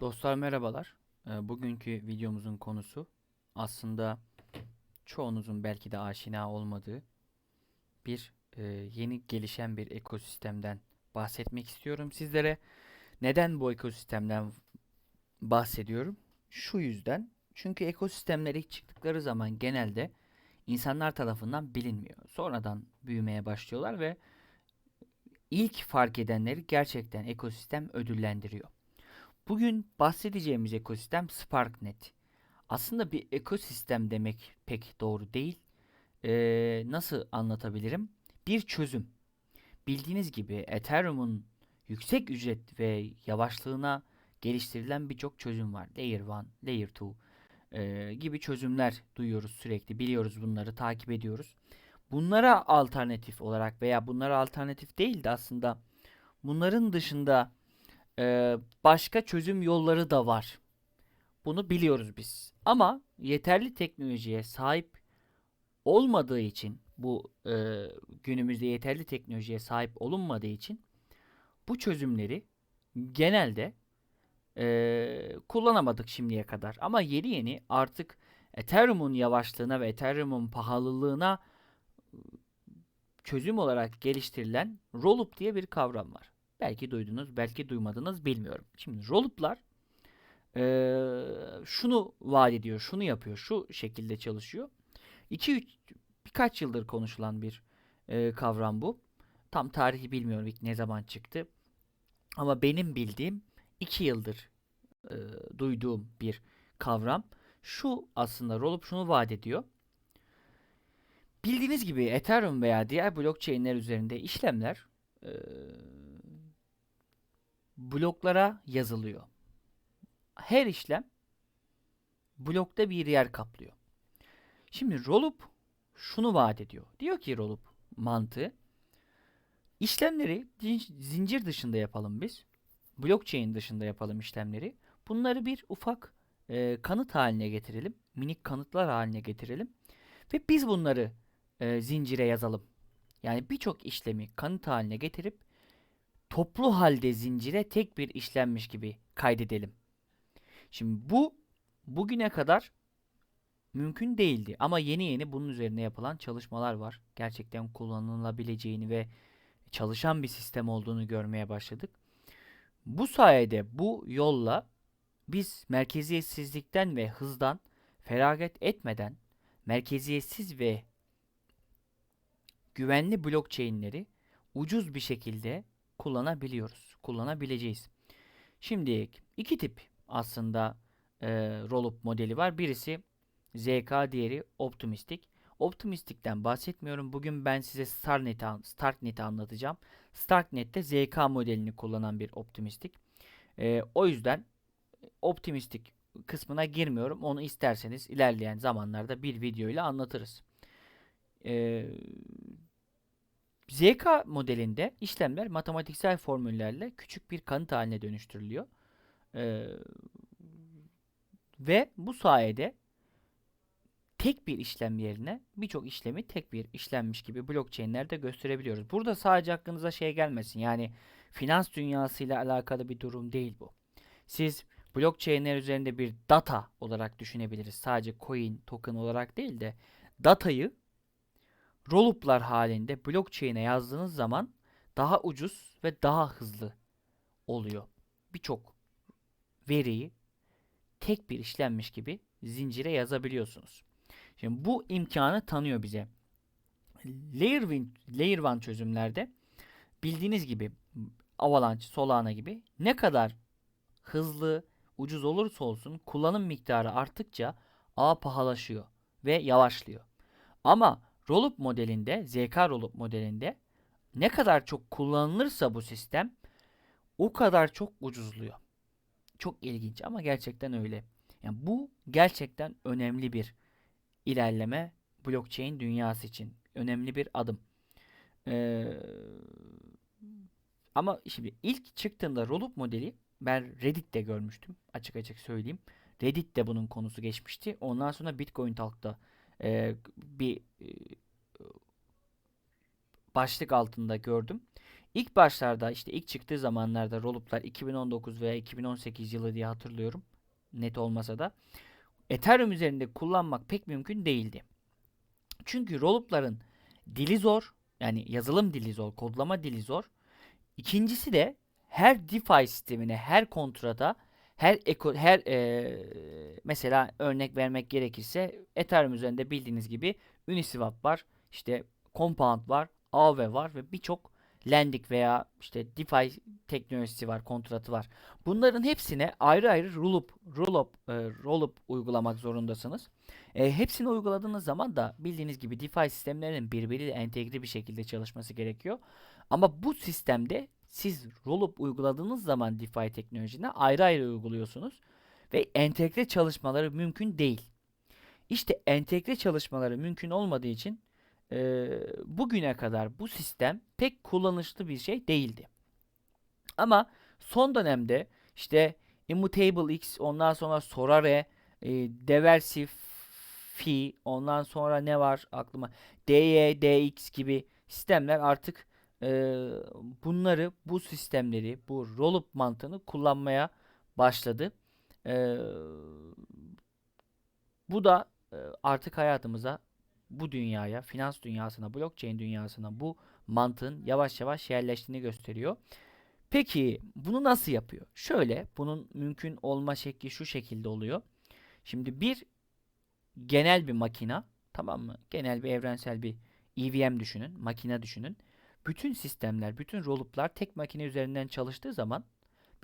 Dostlar merhabalar. Ee, Bugünkü videomuzun konusu aslında çoğunuzun belki de aşina olmadığı bir e, yeni gelişen bir ekosistemden bahsetmek istiyorum sizlere. Neden bu ekosistemden bahsediyorum? Şu yüzden. Çünkü ekosistemler ilk çıktıkları zaman genelde insanlar tarafından bilinmiyor. Sonradan büyümeye başlıyorlar ve ilk fark edenleri gerçekten ekosistem ödüllendiriyor. Bugün bahsedeceğimiz ekosistem SparkNet. Aslında bir ekosistem demek pek doğru değil. Ee, nasıl anlatabilirim? Bir çözüm. Bildiğiniz gibi Ethereum'un yüksek ücret ve yavaşlığına geliştirilen birçok çözüm var. Layer 1, Layer 2 e, gibi çözümler duyuyoruz sürekli. Biliyoruz bunları, takip ediyoruz. Bunlara alternatif olarak veya bunlara alternatif değil de aslında bunların dışında ee, başka çözüm yolları da var. Bunu biliyoruz biz. Ama yeterli teknolojiye sahip olmadığı için bu e, günümüzde yeterli teknolojiye sahip olunmadığı için bu çözümleri genelde e, kullanamadık şimdiye kadar. Ama yeni yeni artık Ethereum'un yavaşlığına ve Ethereum'un pahalılığına çözüm olarak geliştirilen Rollup diye bir kavram var. Belki duydunuz, belki duymadınız bilmiyorum. Şimdi rollup'lar eee, şunu vaat ediyor, şunu yapıyor, şu şekilde çalışıyor. 2 3 birkaç yıldır konuşulan bir eee, kavram bu. Tam tarihi bilmiyorum ilk ne zaman çıktı. Ama benim bildiğim 2 yıldır eee, duyduğum bir kavram. Şu aslında rollup şunu vaat ediyor. Bildiğiniz gibi Ethereum veya diğer blockchain'ler üzerinde işlemler eee bloklara yazılıyor. Her işlem blokta bir yer kaplıyor. Şimdi Rollup şunu vaat ediyor. Diyor ki Rollup mantığı işlemleri zincir dışında yapalım biz. Blockchain dışında yapalım işlemleri. Bunları bir ufak e, kanıt haline getirelim. Minik kanıtlar haline getirelim. Ve biz bunları e, zincire yazalım. Yani birçok işlemi kanıt haline getirip toplu halde zincire tek bir işlenmiş gibi kaydedelim. Şimdi bu bugüne kadar mümkün değildi ama yeni yeni bunun üzerine yapılan çalışmalar var. Gerçekten kullanılabileceğini ve çalışan bir sistem olduğunu görmeye başladık. Bu sayede bu yolla biz merkeziyetsizlikten ve hızdan feragat etmeden merkeziyetsiz ve güvenli blockchain'leri ucuz bir şekilde kullanabiliyoruz. Kullanabileceğiz. Şimdi iki tip aslında e, rollup modeli var. Birisi ZK, diğeri optimistik. Optimistikten bahsetmiyorum. Bugün ben size Starknet'i Starknet'i anlatacağım. Starknet'te ZK modelini kullanan bir optimistik. E, o yüzden optimistik kısmına girmiyorum. Onu isterseniz ilerleyen zamanlarda bir video ile anlatırız. E, ZK modelinde işlemler matematiksel formüllerle küçük bir kanıt haline dönüştürülüyor. Ee, ve bu sayede tek bir işlem yerine birçok işlemi tek bir işlenmiş gibi blockchain'lerde gösterebiliyoruz. Burada sadece aklınıza şey gelmesin. Yani finans dünyasıyla alakalı bir durum değil bu. Siz blockchain'ler üzerinde bir data olarak düşünebiliriz. Sadece coin, token olarak değil de datayı rollup'lar halinde blockchain'e yazdığınız zaman daha ucuz ve daha hızlı oluyor. Birçok veriyi tek bir işlenmiş gibi zincire yazabiliyorsunuz. Şimdi bu imkanı tanıyor bize. Layer 1, Layer 1 çözümlerde bildiğiniz gibi Avalanche, Solana gibi ne kadar hızlı, ucuz olursa olsun kullanım miktarı arttıkça ağ pahalaşıyor ve yavaşlıyor. Ama Rollup modelinde, ZK Rollup modelinde ne kadar çok kullanılırsa bu sistem o kadar çok ucuzluyor. Çok ilginç ama gerçekten öyle. Yani bu gerçekten önemli bir ilerleme blockchain dünyası için. Önemli bir adım. Ee, ama şimdi ilk çıktığında Rollup modeli ben Reddit'te görmüştüm. Açık açık söyleyeyim. Reddit'te bunun konusu geçmişti. Ondan sonra Bitcoin Talk'ta e, bir e, başlık altında gördüm. İlk başlarda işte ilk çıktığı zamanlarda Rollup'lar 2019 veya 2018 yılı diye hatırlıyorum. Net olmasa da. Ethereum üzerinde kullanmak pek mümkün değildi. Çünkü Rollup'ların dili zor. Yani yazılım dili zor, kodlama dili zor. İkincisi de her DeFi sistemine, her kontrata, her eko, her eee, mesela örnek vermek gerekirse Ethereum üzerinde bildiğiniz gibi Uniswap var, işte Compound var, Aave var ve birçok lending veya işte DeFi teknolojisi var, kontratı var. Bunların hepsine ayrı ayrı rollup rollup e, rollup uygulamak zorundasınız. E, hepsini uyguladığınız zaman da bildiğiniz gibi DeFi sistemlerinin birbiriyle entegre bir şekilde çalışması gerekiyor. Ama bu sistemde siz rollup uyguladığınız zaman DeFi teknolojine ayrı ayrı uyguluyorsunuz ve entegre çalışmaları mümkün değil. İşte entegre çalışmaları mümkün olmadığı için e, bugüne kadar bu sistem pek kullanışlı bir şey değildi. Ama son dönemde işte Immutable X, ondan sonra Sorare, e, Diversify, ondan sonra ne var aklıma? DY, DX gibi sistemler artık e, bunları, bu sistemleri, bu rollup mantığını kullanmaya başladı. E, bu da artık hayatımıza, bu dünyaya, finans dünyasına, blockchain dünyasına bu mantığın yavaş yavaş yerleştiğini gösteriyor. Peki bunu nasıl yapıyor? Şöyle, bunun mümkün olma şekli şu şekilde oluyor. Şimdi bir genel bir makina, tamam mı? Genel bir evrensel bir EVM düşünün, makine düşünün. Bütün sistemler, bütün rollup'lar tek makine üzerinden çalıştığı zaman,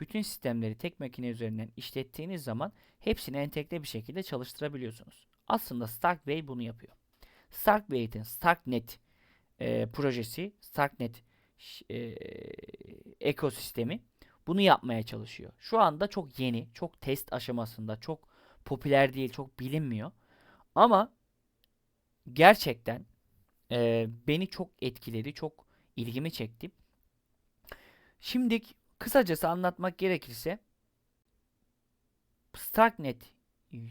bütün sistemleri tek makine üzerinden işlettiğiniz zaman hepsini entegre bir şekilde çalıştırabiliyorsunuz. Aslında Starkway bunu yapıyor. Starkwave'in Starknet e, projesi, Starknet e, ekosistemi bunu yapmaya çalışıyor. Şu anda çok yeni, çok test aşamasında, çok popüler değil, çok bilinmiyor. Ama gerçekten e, beni çok etkiledi, çok ilgimi çekti. Şimdi kısacası anlatmak gerekirse Starknet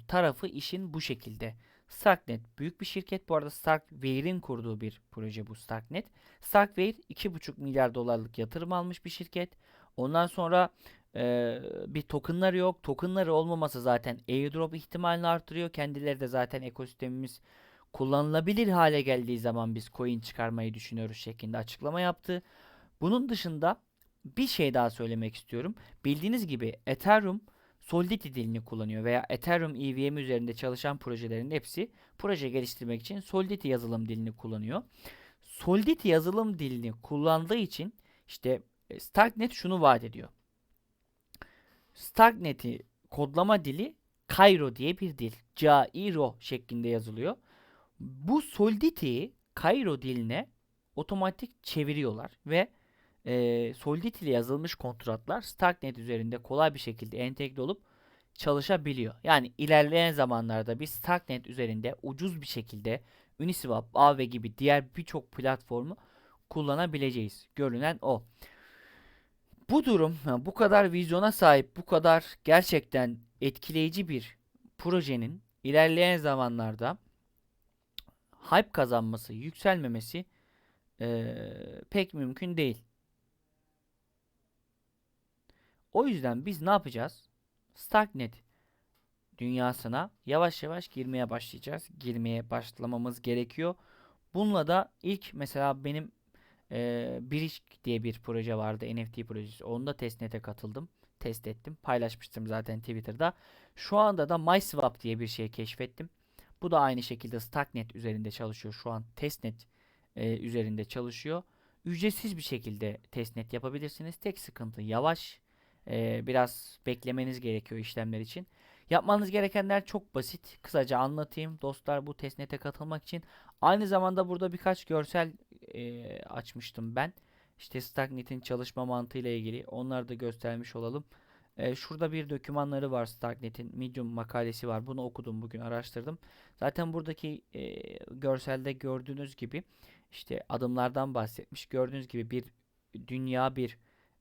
tarafı işin bu şekilde. Starknet büyük bir şirket. Bu arada Starkware'in kurduğu bir proje bu Starknet. Starkware 2,5 milyar dolarlık yatırım almış bir şirket. Ondan sonra e, bir tokenları yok. Tokenları olmaması zaten airdrop ihtimalini artırıyor. Kendileri de zaten ekosistemimiz kullanılabilir hale geldiği zaman biz coin çıkarmayı düşünüyoruz şeklinde açıklama yaptı. Bunun dışında bir şey daha söylemek istiyorum. Bildiğiniz gibi Ethereum Solidity dilini kullanıyor veya Ethereum EVM üzerinde çalışan projelerin hepsi proje geliştirmek için Solidity yazılım dilini kullanıyor. Solidity yazılım dilini kullandığı için işte e, Starknet şunu vaat ediyor. Starknet'i kodlama dili Cairo diye bir dil. Cairo şeklinde yazılıyor. Bu Solidity'yi Cairo diline otomatik çeviriyorlar ve e, Solidity ile yazılmış kontratlar Starknet üzerinde kolay bir şekilde entegre olup çalışabiliyor. Yani ilerleyen zamanlarda biz Starknet üzerinde ucuz bir şekilde Uniswap, Aave gibi diğer birçok platformu kullanabileceğiz. Görünen o. Bu durum bu kadar vizyona sahip, bu kadar gerçekten etkileyici bir projenin ilerleyen zamanlarda hype kazanması, yükselmemesi e, pek mümkün değil. O yüzden biz ne yapacağız? Starknet dünyasına yavaş yavaş girmeye başlayacağız. Girmeye başlamamız gerekiyor. Bununla da ilk mesela benim e, Biriş diye bir proje vardı. NFT projesi. Onda testnet'e katıldım. Test ettim. Paylaşmıştım zaten Twitter'da. Şu anda da MySwap diye bir şey keşfettim. Bu da aynı şekilde Starknet üzerinde çalışıyor. Şu an testnet e, üzerinde çalışıyor. Ücretsiz bir şekilde testnet yapabilirsiniz. Tek sıkıntı yavaş e, biraz beklemeniz gerekiyor işlemler için. Yapmanız gerekenler çok basit. Kısaca anlatayım. Dostlar bu testnet'e katılmak için aynı zamanda burada birkaç görsel e, açmıştım ben. İşte Starknet'in çalışma mantığı ile ilgili onları da göstermiş olalım. E, şurada bir dokümanları var Starknet'in Medium makalesi var. Bunu okudum bugün araştırdım. Zaten buradaki e, görselde gördüğünüz gibi işte adımlardan bahsetmiş. Gördüğünüz gibi bir dünya bir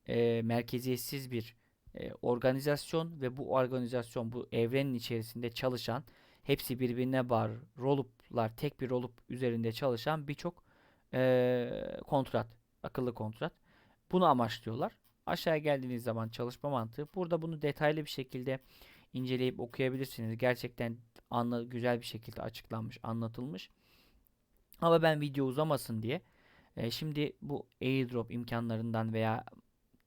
e, merkeziyetsiz bir e, organizasyon ve bu organizasyon bu evrenin içerisinde çalışan hepsi birbirine bağlı roluplar tek bir rolup üzerinde çalışan birçok e, kontrat akıllı kontrat Bunu amaçlıyorlar. Aşağıya geldiğiniz zaman çalışma mantığı. Burada bunu detaylı bir şekilde inceleyip okuyabilirsiniz. Gerçekten anla güzel bir şekilde açıklanmış, anlatılmış. Ama ben video uzamasın diye e, şimdi bu airdrop imkanlarından veya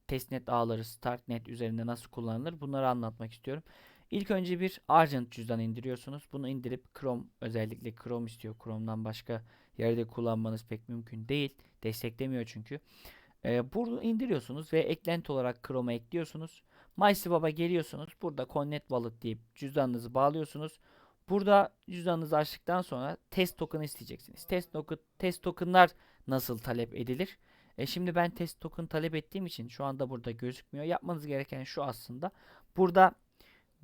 testnet ağları startnet üzerinde nasıl kullanılır bunları anlatmak istiyorum. İlk önce bir Argent cüzdan indiriyorsunuz. Bunu indirip Chrome özellikle Chrome istiyor. Chrome'dan başka yerde kullanmanız pek mümkün değil. Desteklemiyor çünkü. Ee, bunu indiriyorsunuz ve eklenti olarak Chrome'a ekliyorsunuz. MySwap'a geliyorsunuz. Burada Connect Wallet deyip cüzdanınızı bağlıyorsunuz. Burada cüzdanınızı açtıktan sonra test token isteyeceksiniz. Test token, test tokenlar nasıl talep edilir? E şimdi ben test token talep ettiğim için şu anda burada gözükmüyor. Yapmanız gereken şu aslında. Burada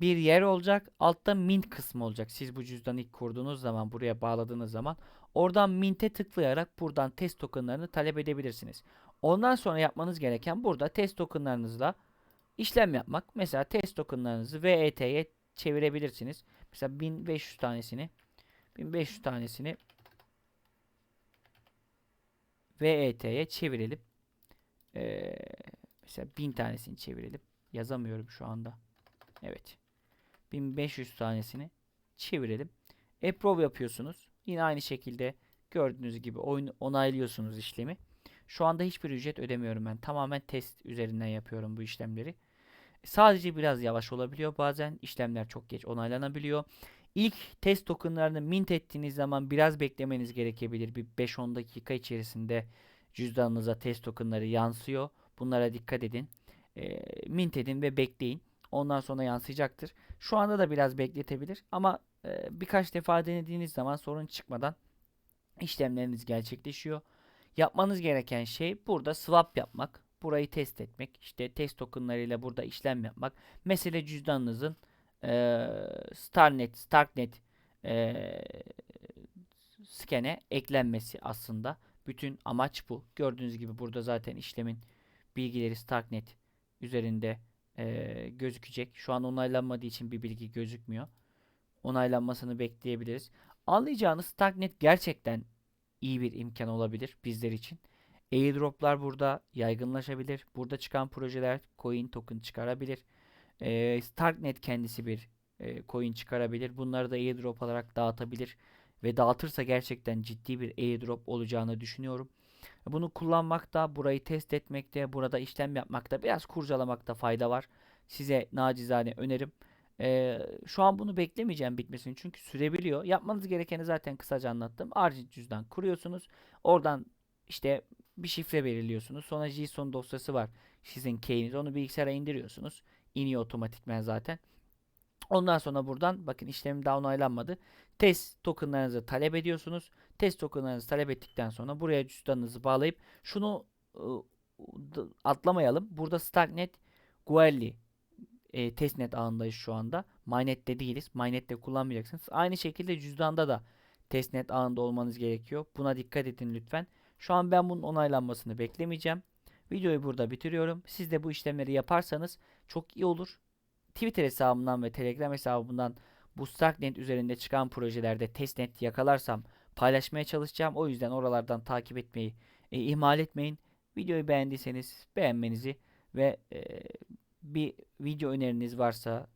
bir yer olacak. Altta mint kısmı olacak. Siz bu cüzdanı ilk kurduğunuz zaman buraya bağladığınız zaman oradan mint'e tıklayarak buradan test tokenlarını talep edebilirsiniz. Ondan sonra yapmanız gereken burada test tokenlarınızla işlem yapmak. Mesela test tokenlarınızı VET'ye çevirebilirsiniz. Mesela 1500 tanesini 1500 tanesini VET'ye çevirelim. Ee, mesela 1000 tanesini çevirelim. Yazamıyorum şu anda. Evet. 1500 tanesini çevirelim. Approve yapıyorsunuz. Yine aynı şekilde gördüğünüz gibi onaylıyorsunuz işlemi. Şu anda hiçbir ücret ödemiyorum ben. Tamamen test üzerinden yapıyorum bu işlemleri. Sadece biraz yavaş olabiliyor. Bazen işlemler çok geç onaylanabiliyor. İlk test tokenlarını mint ettiğiniz zaman biraz beklemeniz gerekebilir. Bir 5-10 dakika içerisinde cüzdanınıza test tokenları yansıyor. Bunlara dikkat edin. E, mint edin ve bekleyin. Ondan sonra yansıyacaktır. Şu anda da biraz bekletebilir ama e, birkaç defa denediğiniz zaman sorun çıkmadan işlemleriniz gerçekleşiyor. Yapmanız gereken şey burada swap yapmak. Burayı test etmek. işte test tokenlarıyla burada işlem yapmak. Mesela cüzdanınızın e, Starnet, Starknet e, skene eklenmesi aslında. Bütün amaç bu. Gördüğünüz gibi burada zaten işlemin bilgileri Starknet üzerinde e, gözükecek. Şu an onaylanmadığı için bir bilgi gözükmüyor. Onaylanmasını bekleyebiliriz. Anlayacağınız Starknet gerçekten iyi bir imkan olabilir bizler için. Airdroplar burada yaygınlaşabilir. Burada çıkan projeler coin token çıkarabilir. E, Starknet kendisi bir e, coin çıkarabilir. Bunları da airdrop olarak dağıtabilir. Ve dağıtırsa gerçekten ciddi bir airdrop olacağını düşünüyorum. Bunu kullanmakta, burayı test etmekte, burada işlem yapmakta, biraz kurcalamakta fayda var. Size nacizane önerim. Ee, şu an bunu beklemeyeceğim bitmesini çünkü sürebiliyor. Yapmanız gerekeni zaten kısaca anlattım. Argent cüzdan kuruyorsunuz. Oradan işte bir şifre belirliyorsunuz. Sonra JSON dosyası var. Sizin key'iniz. Onu bilgisayara indiriyorsunuz. İniyor otomatikmen zaten. Ondan sonra buradan bakın işlem daha onaylanmadı. Test tokenlarınızı talep ediyorsunuz. Test tokenlarınızı talep ettikten sonra buraya cüzdanınızı bağlayıp şunu ıı, atlamayalım. Burada Starknet Guelli e, testnet ağındayız şu anda. Mynet'te değiliz. Mynet'te kullanmayacaksınız. Aynı şekilde cüzdanda da testnet ağında olmanız gerekiyor. Buna dikkat edin lütfen. Şu an ben bunun onaylanmasını beklemeyeceğim. Videoyu burada bitiriyorum. Siz de bu işlemleri yaparsanız çok iyi olur. Twitter hesabımdan ve Telegram hesabımdan bu Starknet üzerinde çıkan projelerde testnet yakalarsam paylaşmaya çalışacağım. O yüzden oralardan takip etmeyi e, ihmal etmeyin. Videoyu beğendiyseniz beğenmenizi ve e, bir video öneriniz varsa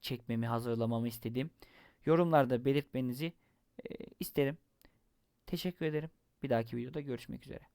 çekmemi, hazırlamamı istediğim yorumlarda belirtmenizi e, isterim. Teşekkür ederim. Bir dahaki videoda görüşmek üzere.